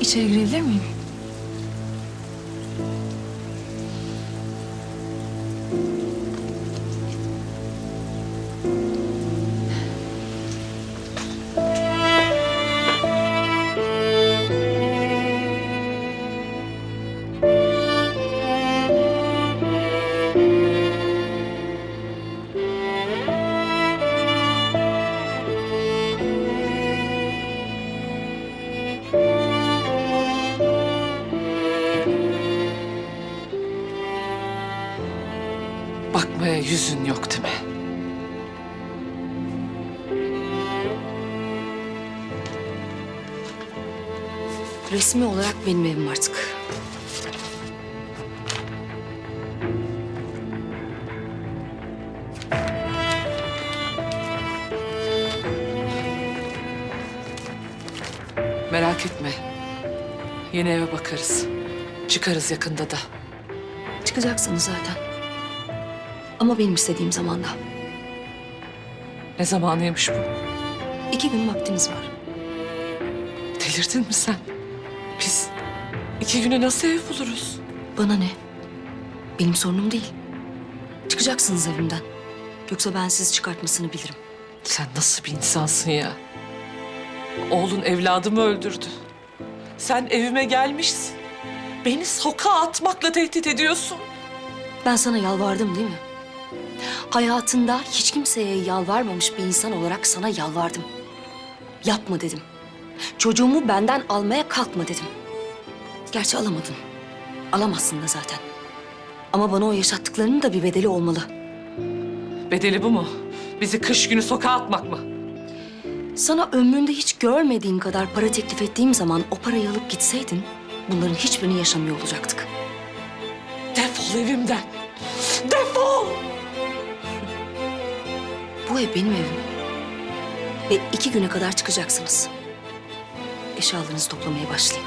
İçeri girebilir miyim? Bakmaya yüzün yok değil mi? Resmi olarak benim evim artık. Merak etme. Yeni eve bakarız. Çıkarız yakında da. Çıkacaksınız zaten. Ama benim istediğim zamanda. Ne zamanıymış bu? İki gün vaktiniz var. Delirdin mi sen? Biz iki güne nasıl ev buluruz? Bana ne? Benim sorunum değil. Çıkacaksınız evimden. Yoksa ben sizi çıkartmasını bilirim. Sen nasıl bir insansın ya? Oğlun evladımı öldürdü. Sen evime gelmişsin. Beni sokağa atmakla tehdit ediyorsun. Ben sana yalvardım değil mi? Hayatında hiç kimseye yalvarmamış bir insan olarak sana yalvardım. Yapma dedim. Çocuğumu benden almaya kalkma dedim. Gerçi alamadın. Alamazsın da zaten. Ama bana o yaşattıklarının da bir bedeli olmalı. Bedeli bu mu? Bizi kış günü sokağa atmak mı? Sana ömründe hiç görmediğin kadar para teklif ettiğim zaman o parayı alıp gitseydin... ...bunların hiçbirini yaşamıyor olacaktık. Defol evimden. Defol! Bu ev benim evim. Ve iki güne kadar çıkacaksınız. Eşyalarınızı toplamaya başlayın.